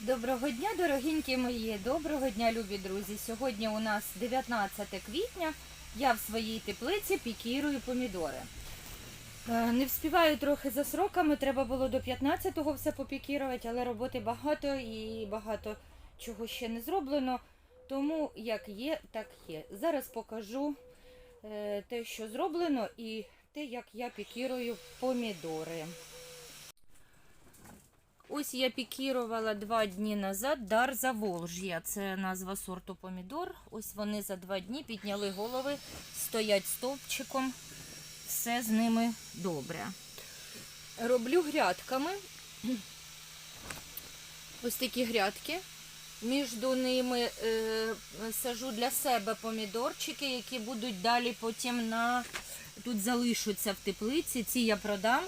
Доброго дня, дорогенькі мої, доброго дня, любі друзі. Сьогодні у нас 19 квітня. Я в своїй теплиці пікірую помідори. Е, Не вспіваю трохи за сроками, треба було до 15-го все попікірувати, але роботи багато і багато чого ще не зроблено. Тому як є, так є. Зараз покажу е, те, що зроблено, і те, як я пікірую помідори. Ось я пікірувала два дні назад дар Заволж'я. Це назва сорту помідор. Ось вони за два дні підняли голови, стоять стовпчиком. Все з ними добре. Роблю грядками. Ось такі грядки. Між ними е, сажу для себе помідорчики, які будуть далі потім на тут залишаться в теплиці. Ці я продам.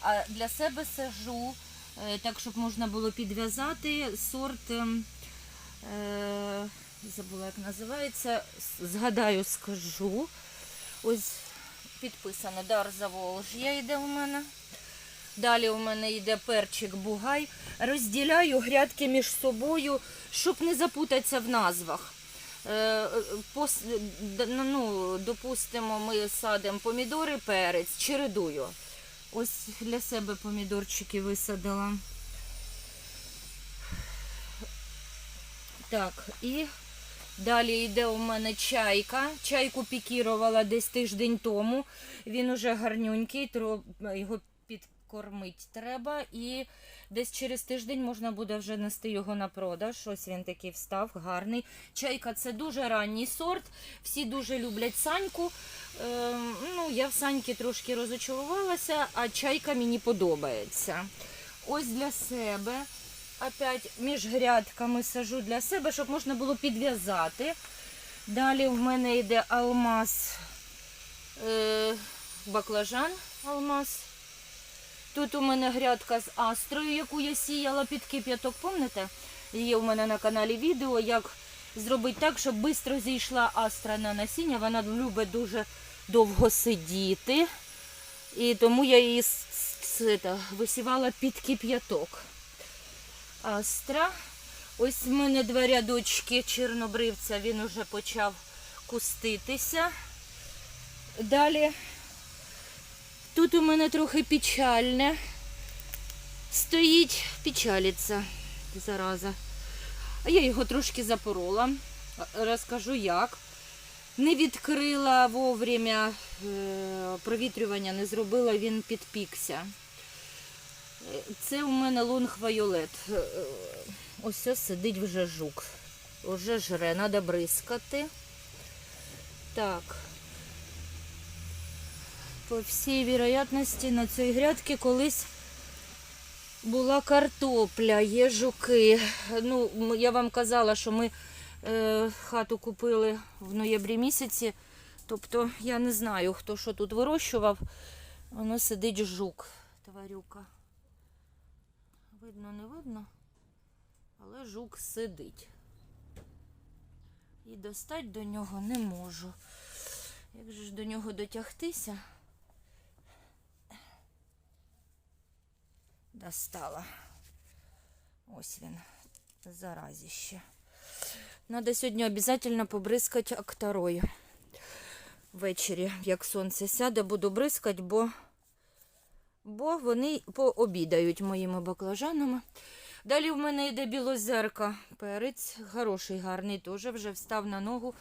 А для себе сажу так, щоб можна було підв'язати сорт. ем, Е, забула, як називається. Згадаю, скажу. Ось підписано Дар Заволж'я йде у мене. Далі у мене йде перчик бугай. Розділяю грядки між собою, щоб не запутатися в назвах. Е, е, ну, допустимо, ми садимо помідори, перець, чередую. Ось для себе помідорчики висадила. Так, і далі йде у мене чайка. Чайку пікірувала десь тиждень тому. Він уже гарнюнький, його його підкормити треба. І десь через тиждень можна буде вже нести його на продаж. Ось він такий встав, гарний. Чайка це дуже ранній сорт. Всі дуже люблять саньку. Ем, ну, я в саньки трошки розочарувалася, а чайка мені подобається. Ось для себе. Опять між грядками сажу для себе, щоб можна було підв'язати. Далі в мене йде алмаз, е, баклажан алмаз. Тут у мене грядка з астрою, яку я сіяла під кип'яток. Пам'ятаєте? Є у мене на каналі відео, як зробити так, щоб швидко зійшла астра на насіння. Вона любить дуже довго сидіти. І тому я її висівала під кип'яток. Астра. Ось в мене два рядочки чорнобривця, він уже почав куститися. Далі тут у мене трохи печальне. Стоїть, печалиться, зараза. А я його трошки запорола. Розкажу як. Не відкрила вовремя, е, провітрювання не зробила, він підпікся. Е, Це у мене лонг вайолет. Е, Ось ось сидить вже жук. Уже жре, треба бризкати. Так. По всій вірогідності на цій грядці колись була картопля, є жуки. Ну, я вам казала, що ми е, хату купили в ноябрі місяці. Тобто я не знаю, хто що тут вирощував. Воно сидить жук, тварюка. Видно, не видно, але жук сидить. І достать до нього не можу. Як же ж до нього дотягтися? Достала. Ось він, заразіще. Надо сьогодні обов'язково побризкати акторою. Ввечері, як сонце сяде, буду бризкати, бо бо вони пообідають моїми баклажанами. Далі в мене йде білозерка перець, хороший, гарний, теж вже встав на ногу.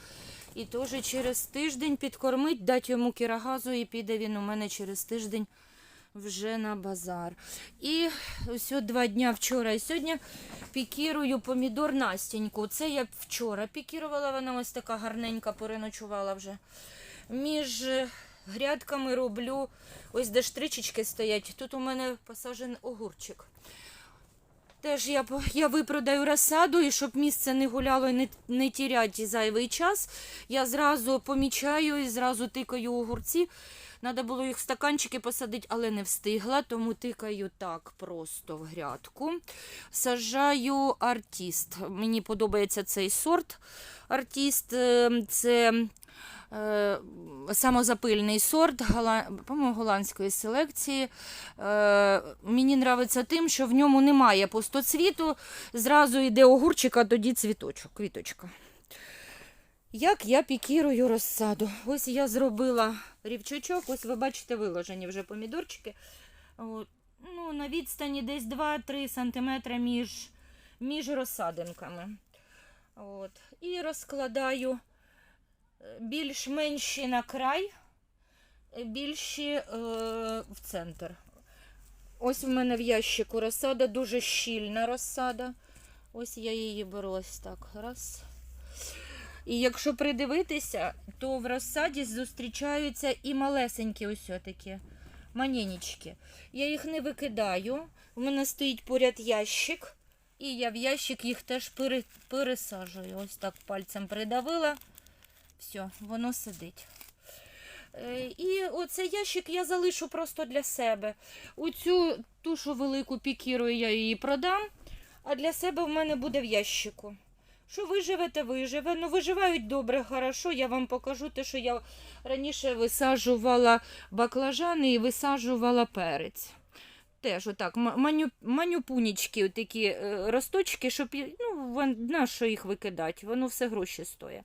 І теж через тиждень підкормить, дати йому кірагазу, і піде він у мене через тиждень вже на базар. І ось два дня вчора і сьогодні пікірую помідор Настіньку. Це я вчора пікірувала, вона ось така гарненька переночувала вже. Між е, грядками роблю, ось де штричечки стоять. Тут у мене посаджений огурчик. Теж я, я випродаю розсаду, і щоб місце не гуляло і не, не тіряти зайвий час, я зразу помічаю і зразу тикаю огурці. Треба було їх в стаканчики посадити, але не встигла, тому тикаю так просто в грядку. Сажаю артіст. Мені подобається цей сорт. Артіст е, це Е, самозапильний сорт, голландської селекції. Е, мені подобається тим, що в ньому немає пустоцвіту, зразу йде огурчик, а тоді цвіточок, квіточка. Як я пікірую розсаду? Ось я зробила рівчачок, ось ви бачите виложені вже помідорчики. От, ну, на відстані десь 2-3 см між, між розсадинками. От. І розкладаю е, більш-менші на край, е, більші е, в центр. Ось в мене в ящику розсада, дуже щільна розсада. Ось я її беру ось так. Раз. І якщо придивитися, то в розсаді зустрічаються і малесенькі ось такі маненечки. Я їх не викидаю. У мене стоїть поряд ящик, і я в ящик їх теж пере, пересаджую. Ось так пальцем придавила. Все, воно сидить. Е, І оцей ящик я залишу просто для себе. Оцю тушу велику пікірую, я її продам, а для себе в мене буде в ящику. Що виживете, виживе. Ну, виживають добре, хорошо. Я вам покажу те, що я раніше висаджувала баклажани і висаджувала перець. Теж отак, маню, манюпунічки, такі е, росточки, щоб ну, на що їх викидати, воно все гроші стоїть.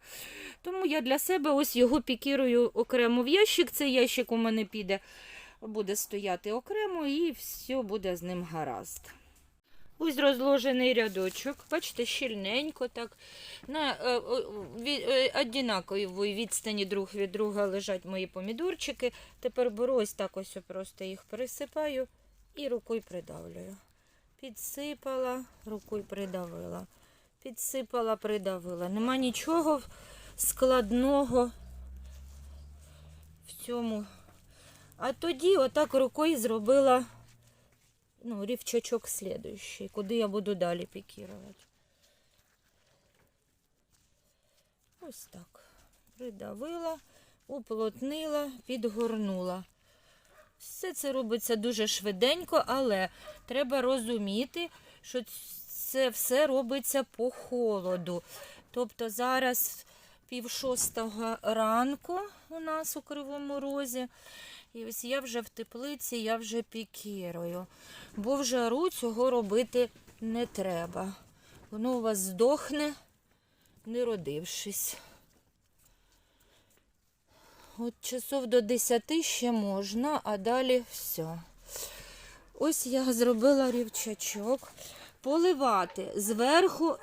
Тому я для себе ось його пікірую окремо в ящик. Цей ящик у мене піде, буде стояти окремо і все буде з ним гаразд. Ось розложений рядочок. Бачите, щільненько так. На е, е, е, однаковій відстані друг від друга лежать мої помідорчики. Тепер беру ось так ось просто їх присипаю і рукою придавлюю. Підсипала, рукою придавила. Підсипала, придавила. Нема нічого складного в цьому. А тоді отак рукою зробила ну, рівчачок слідуючий, куди я буду далі пікірувати. Ось так. Придавила, уплотнила, підгорнула. Все це робиться дуже швиденько, але треба розуміти, що це все робиться по холоду. Тобто зараз пів шостого ранку у нас у Кривому Розі. І ось я вже в теплиці, я вже пікірую. Бо в жару цього робити не треба. Воно у вас здохне, не родившись. От часов до 10 ще можна, а далі все. Ось я зробила рівчачок. Поливати зверху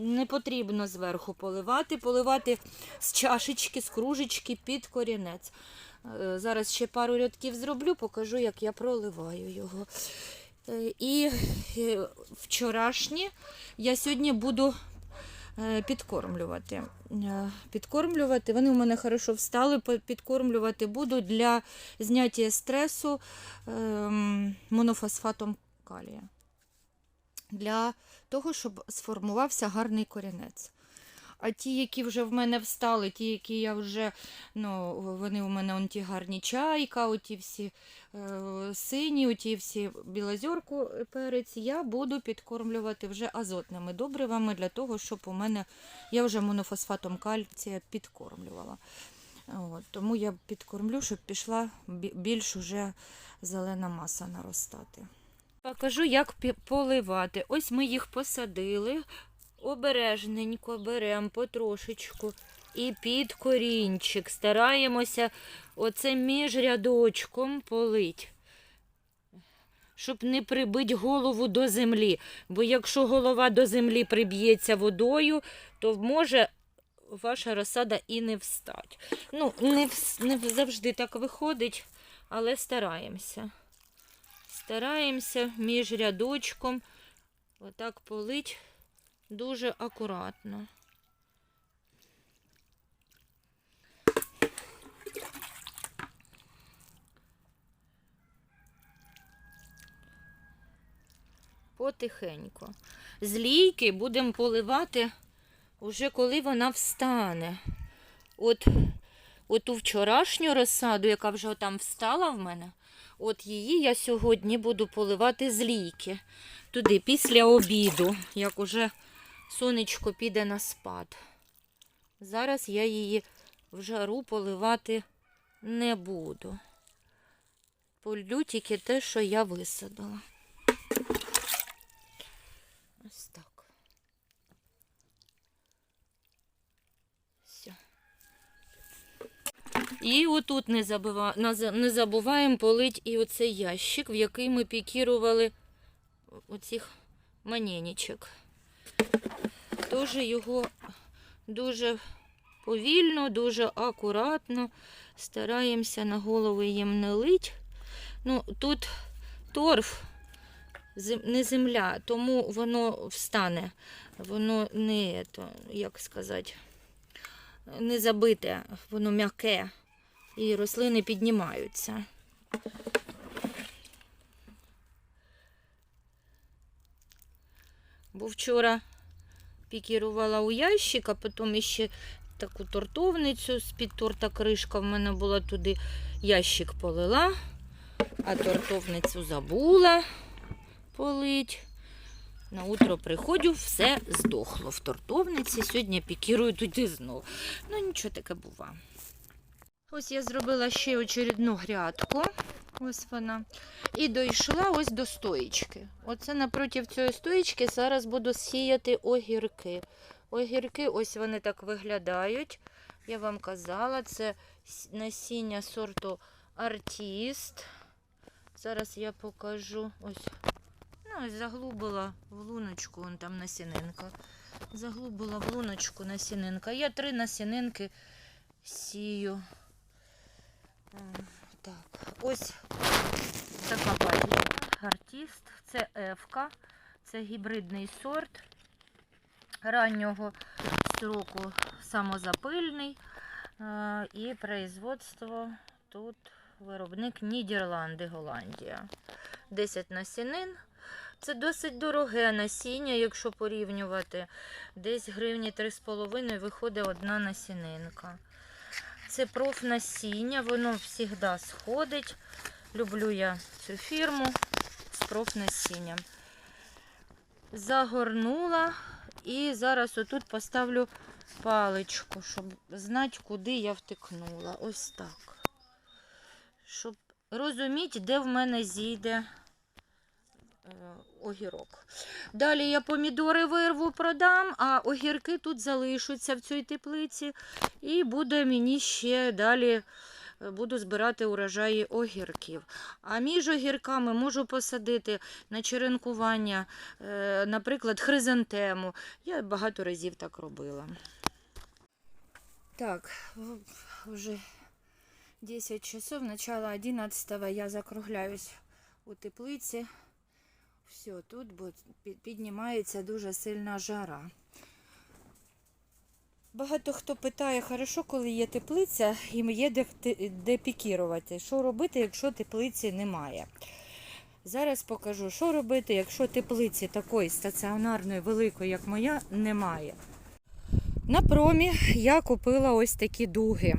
не потрібно зверху поливати, поливати з чашечки, з кружечки під корінець. Е, Зараз ще пару рядків зроблю, покажу, як я проливаю його. Е, І е, вчорашні я сьогодні буду підкормлювати. Підкормлювати. Вони у мене хорошо встали, підкормлювати буду для зняття стресу ем, монофосфатом калія. Для того, щоб сформувався гарний корінець. А ті, які вже в мене встали, ті, які я вже, ну, вони у мене он ті гарні чайка, оті всі е, сині, оті всі білозорку перець, я буду підкормлювати вже азотними добривами для того, щоб у мене я вже монофосфатом кальція підкормлювала. От, тому я підкормлю, щоб пішла більш уже зелена маса наростати. Покажу, як поливати. Ось ми їх посадили. Обережненько беремо потрошечку і під корінчик. Стараємося оце між рядочком полить, щоб не прибити голову до землі. Бо якщо голова до землі приб'ється водою, то може ваша розсада і не встать. Ну, не, не завжди так виходить, але стараємося. Стараємося між рядочком отак полить дуже акуратно. Потихеньку. З лійки будемо поливати уже коли вона встане. От, ту вчорашню розсаду, яка вже там встала в мене, от її я сьогодні буду поливати з лійки. Туди після обіду, як уже сонечко піде на спад. Зараз я її в жару поливати не буду. Полю тільки те, що я висадила. Ось так. Все. І отут не, забуваємо полить і оцей ящик, в який ми пікірували оцих маненічок. Теж його дуже повільно, дуже акуратно стараємося на голови їм не лить. Ну, тут торф, не земля, тому воно встане. Воно не, як сказати, не забите, воно м'яке. І рослини піднімаються. Бо вчора пікірувала у ящик, а потім іще таку тортовницю з-під торта кришка в мене була туди. Ящик полила, а тортовницю забула полить. На утро приходжу, все здохло в тортовниці. Сьогодні пікірую туди знов. Ну, нічого таке бува. Ось я зробила ще очередну грядку. Ось вона. І дійшла ось до стоїчки. Оце напроти цієї стоїчки зараз буду сіяти огірки. Огірки, ось вони так виглядають. Я вам казала, це насіння сорту артіст. Зараз я покажу. Ось. Ну, заглубила в луночку, вон там насінинка. Заглубила в луночку насінинка. Я три насінинки сію. Так, ось така пальма. Артіст. Це Ефка. Це гібридний сорт раннього строку самозапильний. І производство тут виробник Нідерланди, Голландія. 10 насінин. Це досить дороге насіння, якщо порівнювати. Десь гривні 3,5 виходить одна насінинка. Це профнасіння, воно завжди сходить. Люблю я цю фірму з профнасінням. Загорнула і зараз отут поставлю паличку, щоб знати, куди я втикнула. Ось так. Щоб розуміти, де в мене зійде огірок. Далі я помідори вирву, продам, а огірки тут залишаться в цій теплиці. І буде мені ще далі е, буду збирати урожаї огірків. А між огірками можу посадити на черенкування, е, наприклад, хризантему. Я багато разів так робила. Так, вже 10 часов, начало 11 я закругляюсь у теплиці. Все, тут піднімається дуже сильна жара. Багато хто питає, хорошо, коли є теплиця і є де, де пікірувати. Що робити, якщо теплиці немає? Зараз покажу, що робити, якщо теплиці такої стаціонарної, великої, як моя, немає. На промі я купила ось такі дуги.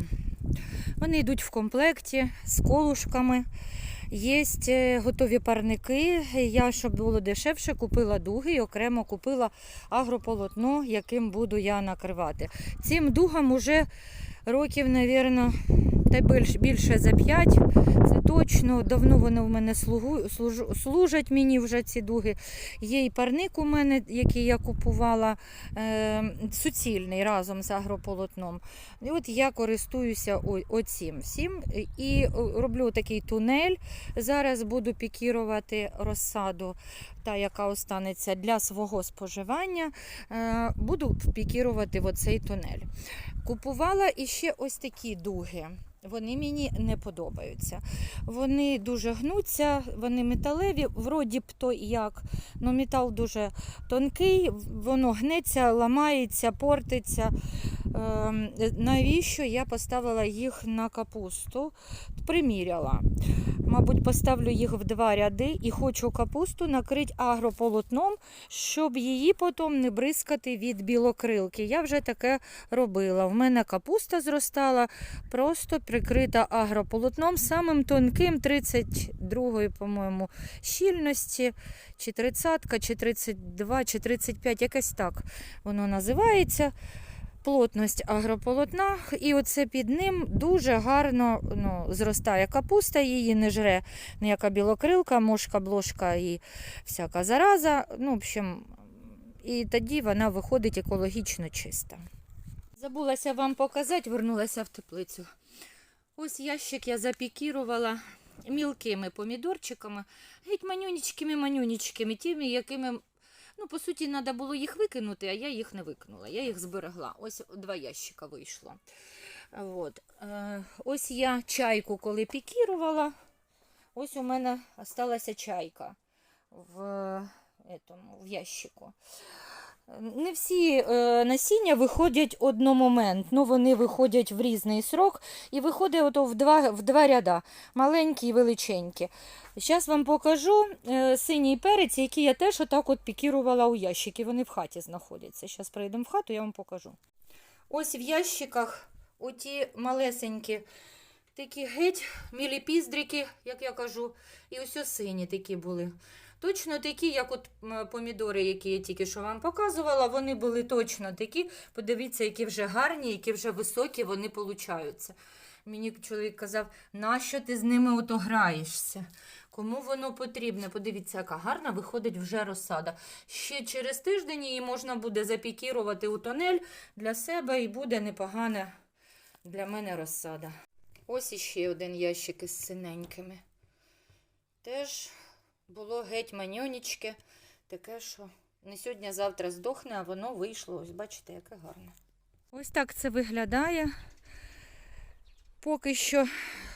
Вони йдуть в комплекті з колушками. Є е, готові парники. Я, щоб було дешевше, купила дуги і окремо купила агрополотно, яким буду я накривати. Цим дугам уже років, мабуть, та й більш- більше за 5. Це точно. Давно вони в мене слугу, служу- служать мені вже ці дуги. Є і парник у мене, який я купувала е, суцільний разом з агрополотном. І от я користуюся о- всім і роблю такий тунель. Зараз буду пікірувати розсаду, та яка останеться для свого споживання. Е, Буду пікірувати в оцей тунель. Купувала іще ось такі дуги. Вони мені не подобаються. Вони дуже гнуться, вони металеві, вроді б то як, але метал дуже тонкий, воно гнеться, ламається, портиться. Ем, навіщо я поставила їх на капусту? Приміряла. Мабуть, поставлю їх в два ряди і хочу капусту накрити агрополотном, щоб її потім не бризкати від білокрилки. Я вже таке робила. В мене капуста зростала, просто прикрита агрополотном, самим тонким 32-ї, по-моєму, щільності, чи 30, чи 32, чи 35, якось так воно називається. Плотність агрополотна, і оце під ним дуже гарно ну, зростає капуста, її не жре ніяка білокрилка, мошка, блошка і всяка зараза. Ну, в общем, і тоді вона виходить екологічно чиста. Забулася вам показати, вернулася в теплицю. Ось ящик я запікірувала мілкими помідорчиками, геть манюнічкими манюнічкими, тими, якими, ну, по суті, треба було їх викинути, а я їх не викинула, я їх зберегла. Ось два ящика вийшло. От. Е, ось я чайку, коли пікірувала, ось у мене залишилася чайка в, этому, в ящику. Не всі е, насіння виходять одномоментно, вони виходять в різний срок і виходить ото в два, в два ряда, маленькі і величенькі. Зараз вам покажу е, синій перець, який я теж отак от пікірувала у ящики. Вони в хаті знаходяться. Зараз прийдемо в хату, я вам покажу. Ось в ящиках оті малесенькі такі геть міліпіздрики, як я кажу, і ось сині такі були. Точно такі, як от помідори, які я тільки що вам показувала, вони були точно такі. Подивіться, які вже гарні, які вже високі вони получаються. Мені чоловік казав, нащо ти з ними ото граєшся? Кому воно потрібне? Подивіться, яка гарна виходить вже розсада. Ще через тиждень її можна буде запікірувати у тонель для себе і буде непогана для мене розсада. Ось іще один ящик із синенькими. Теж було геть маньонічке, таке, що не сьогодні, а завтра здохне, а воно вийшло. Ось бачите, яке гарне. Ось так це виглядає. Поки що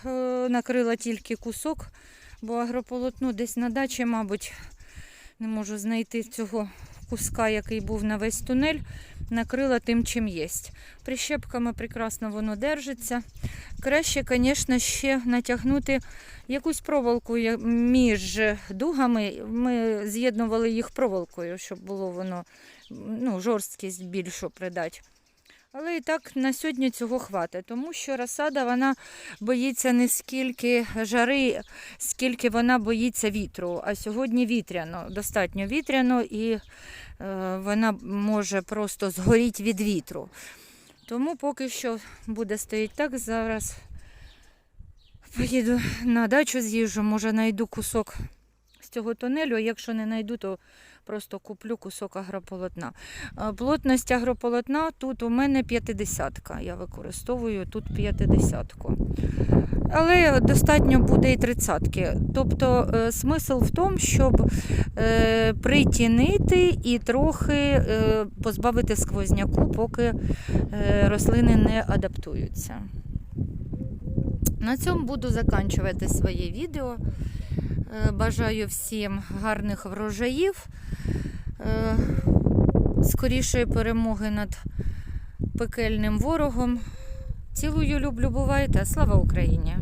е, накрила тільки кусок, бо агрополотно десь на дачі, мабуть, не можу знайти цього куска, який був на весь тунель. Накрила тим, чим є. Прищепками прекрасно воно держиться. Краще, звісно, ще натягнути якусь проволоку між дугами. Ми з'єднували їх проволокою, щоб було воно ну, жорсткість більшу придати. Але і так на сьогодні цього хватить, тому що розсада вона боїться не скільки жари, скільки вона боїться вітру. А сьогодні вітряно, достатньо вітряно і е, вона може просто згоріти від вітру. Тому поки що буде стоїть так. Зараз поїду на дачу з'їжджу, може знайду кусок з цього тунелю. Якщо не знайду, то просто куплю кусок агрополотна. Е, Плотність агрополотна тут у мене 50 Я використовую тут 50 Але достатньо буде і 30 Тобто е, смисл в тому, щоб е, притінити і трохи позбавити сквозняку, поки рослини не адаптуються. На цьому буду заканчувати своє відео. Е, Бажаю всім гарних врожаїв, е, скорішої перемоги над пекельним ворогом. Цілую, люблю, бувайте. Слава Україні!